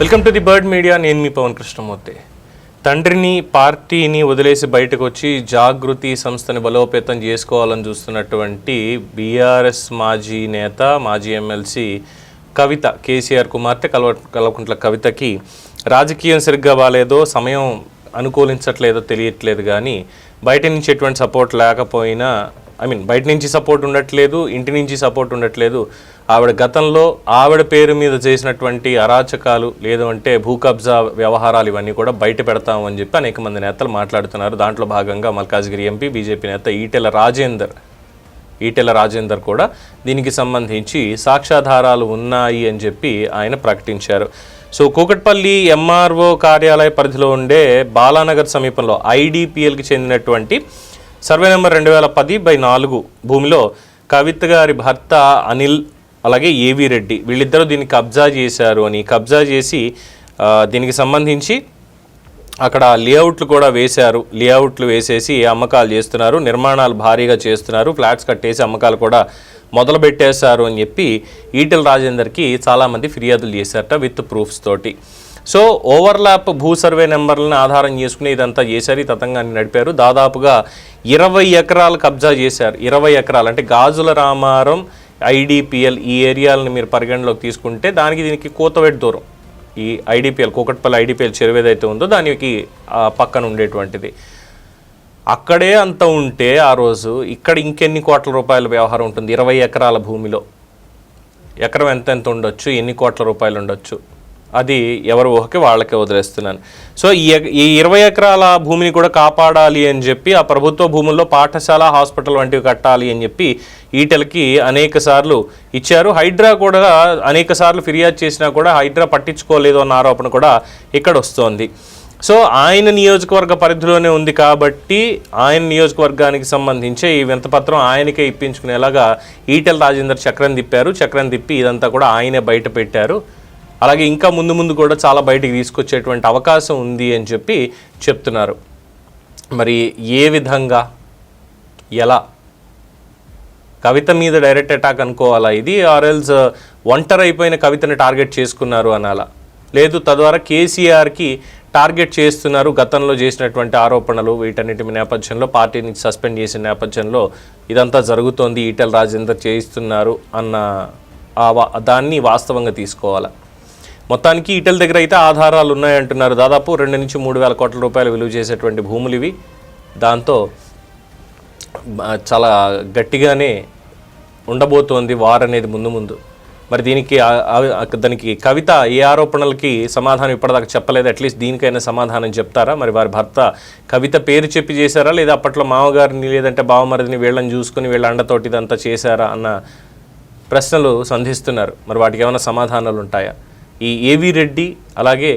Welcome to the bird media. నేను మీ పవన్ కృష్ణమూర్తి. తండ్రిని పార్టీని వదిలేసి బయటకు వచ్చి జాగృతి సంస్థని బలోపేతం చేసుకోవాలని చూస్తున్నటువంటి బీఆర్ఎస్ మాజీ నేత మాజీ ఎమ్మెల్సీ కవిత కేసీఆర్ కుమార్తె కల్వ కల్వకుంట్ల కవితకి రాజకీయం సరిగ్గా బాగాలేదో సమయం అనుకూలించట్లేదో తెలియట్లేదు కానీ బయట నుంచి ఎటువంటి సపోర్ట్ లేకపోయినా ఐ మీన్ బయట నుంచి సపోర్ట్ ఉండట్లేదు ఇంటి నుంచి సపోర్ట్ ఉండట్లేదు. ఆవిడ గతంలో ఆవిడ పేరు మీద చేసినటువంటి అరాచకాలు లేదు అంటే భూ కబ్జా వ్యవహారాలు ఇవన్నీ కూడా బయట పెడతామని చెప్పి అనేక మంది నేతలు మాట్లాడుతున్నారు. దాంట్లో భాగంగా మల్కాజ్గిరి ఎంపీ బీజేపీ నేత ఈటెల రాజేందర్. ఈటెల రాజేందర్ కూడా దీనికి సంబంధించి సాక్ష్యాధారాలు ఉన్నాయి అని చెప్పి ఆయన ప్రకటించారు. సో కూకట్పల్లి ఎంఆర్ఓ కార్యాలయ పరిధిలో ఉండే బాలానగర్ సమీపంలో ఐడిపిఎల్కి చెందినటువంటి సర్వే నెంబర్ రెండు వేల పది బై నాలుగు భూమిలో కవిత గారి భర్త అనిల్ అలాగే ఏవి రెడ్డి వీళ్ళిద్దరూ దీన్ని కబ్జా చేశారు అని. కబ్జా చేసి దీనికి సంబంధించి అక్కడ లేఅవుట్లు కూడా వేశారు. లేఅవుట్లు వేసేసి అమ్మకాలు చేస్తున్నారు? నిర్మాణాలు భారీగా చేస్తున్నారు. ఫ్లాట్స్ కట్టేసి అమ్మకాలు కూడా మొదలు పెట్టేశారు అని చెప్పి ఈటెల రాజేందర్కి చాలామంది ఫిర్యాదులు చేశారట విత్ ప్రూఫ్స్ తోటి. సో ఓవర్లాప్ భూ సర్వే నెంబర్లను ఆధారం చేసుకుని ఇదంతా చేశారు. ఈ తతంగాన్ని నడిపారు. దాదాపుగా ఇరవై ఎకరాలు కబ్జా చేశారు. ఇరవై ఎకరాలు. అంటే గాజుల రామారం ఐడిపిఎల్ ఈ ఏరియాలను మీరు పరిగణలోకి తీసుకుంటే దానికి దీనికి కూతవెట్ దూరం. ఈ ఐడిపిఎల్ కూకట్పల్లి ఐడిపిఎల్ చెరువు ఏదైతే ఉందో దానికి పక్కన ఉండేటువంటిది. అక్కడే అంత ఉంటే ఆ రోజు ఇక్కడ ఇంకెన్ని కోట్ల రూపాయల వ్యవహారం ఉంటుంది? ఇరవై ఎకరాల భూమిలో. ఎకరం ఎంత ఎంత ఉండొచ్చు? ఎన్ని కోట్ల రూపాయలు ఉండొచ్చు? అది ఎవరి ఊహకి వాళ్ళకే వదిలేస్తున్నాను. సో ఈ ఈ ఇరవై ఎకరాల భూమిని కూడా కాపాడాలి అని చెప్పి ఆ ప్రభుత్వ భూముల్లో పాఠశాల హాస్పిటల్ వంటివి కట్టాలి అని చెప్పి ఈటలకి అనేక సార్లు ఇచ్చారు. హైడ్రా కూడా అనేక సార్లు ఫిర్యాదు చేసినా కూడా హైడ్రా పట్టించుకోలేదు అన్న ఆరోపణ కూడా ఇక్కడ వస్తోంది. సో ఆయన నియోజకవర్గ పరిధిలోనే ఉంది కాబట్టి ఆయన నియోజకవర్గానికి సంబంధించి ఈ వింతపత్రం ఆయనకే ఇప్పించుకునేలాగా ఈటెల రాజేందర్ చక్రం తిప్పారు. చక్రం తిప్పి ఇదంతా కూడా ఆయనే బయట పెట్టారు. అలాగే ఇంకా ముందు ముందు కూడా చాలా బయటికి తీసుకొచ్చేటువంటి అవకాశం ఉంది అని చెప్పి చెప్తున్నారు. మరి ఏ విధంగా? ఎలా? కవిత మీద డైరెక్ట్ అటాక్ అనుకోవాలా ఇది? ఆర్ఎల్స్ ఒంటరి అయిపోయిన కవితని టార్గెట్ చేసుకున్నారు అనాలా? లేదు తద్వారా కేసీఆర్కి టార్గెట్ చేస్తున్నారు గతంలో చేసినటువంటి ఆరోపణలు వీటన్నిటి నేపథ్యంలో పార్టీని సస్పెండ్ చేసిన నేపథ్యంలో ఇదంతా జరుగుతోంది ఈటెల రాజేందర్ చేయిస్తున్నారు అన్న ఆ దాన్ని వాస్తవంగా తీసుకోవాలా? మొత్తానికి ఈటెల దగ్గర అయితే ఆధారాలు ఉన్నాయంటున్నారు. దాదాపు రెండు నుంచి మూడు వేల కోట్ల రూపాయలు విలువ చేసేటువంటి భూములు ఇవి. దాంతో చాలా గట్టిగానే ఉండబోతోంది వార్ అనేది ముందు ముందు. మరి దీనికి దానికి కవిత ఏ ఆరోపణలకి సమాధానం ఇప్పటిదాకా చెప్పలేదు. అట్లీస్ట్ దీనికైనా సమాధానం చెప్తారా? మరి వారి భర్త కవిత పేరు చెప్పి చేశారా? లేదా అప్పట్లో మామగారిని లేదంటే బావమరిదిని వీళ్ళని చూసుకుని వీళ్ళ అండతోటి ఇదంతా చేశారా? అన్న ప్రశ్నలు సంధిస్తున్నారు. మరి వాటికి ఏమైనా సమాధానాలు ఉంటాయా ఈ ఏవి రెడ్డి అలాగే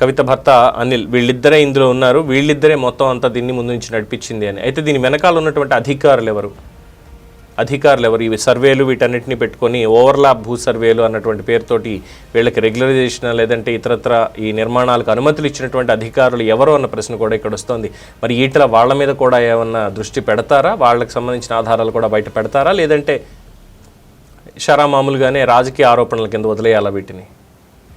కవిత భర్త అనిల్ వీళ్ళిద్దరే ఇందులో ఉన్నారు. వీళ్ళిద్దరే మొత్తం అంతా దీన్ని ముందు నుంచి నడిపించింది అని. అయితే దీని వెనకాల ఉన్నటువంటి అధికారులు ఎవరు? అధికారులు ఎవరు? ఇవి సర్వేలు వీటన్నిటిని పెట్టుకొని ఓవర్లాప్ భూ సర్వేలు అన్నటువంటి పేరుతోటి వీళ్ళకి రెగ్యులరైజేషన్ లేదంటే ఇతరత్ర ఈ నిర్మాణాలకు అనుమతులు ఇచ్చినటువంటి అధికారులు ఎవరు అన్న ప్రశ్న కూడా ఇక్కడ వస్తుంది. మరి ఈటల వాళ్ళ మీద కూడా ఏమన్నా దృష్టి పెడతారా? వాళ్ళకి సంబంధించిన ఆధారాలు కూడా బయట పెడతారా? లేదంటే షరా మామూలుగానే రాజకీయ ఆరోపణల కింద వదిలేయాలా వీటిని?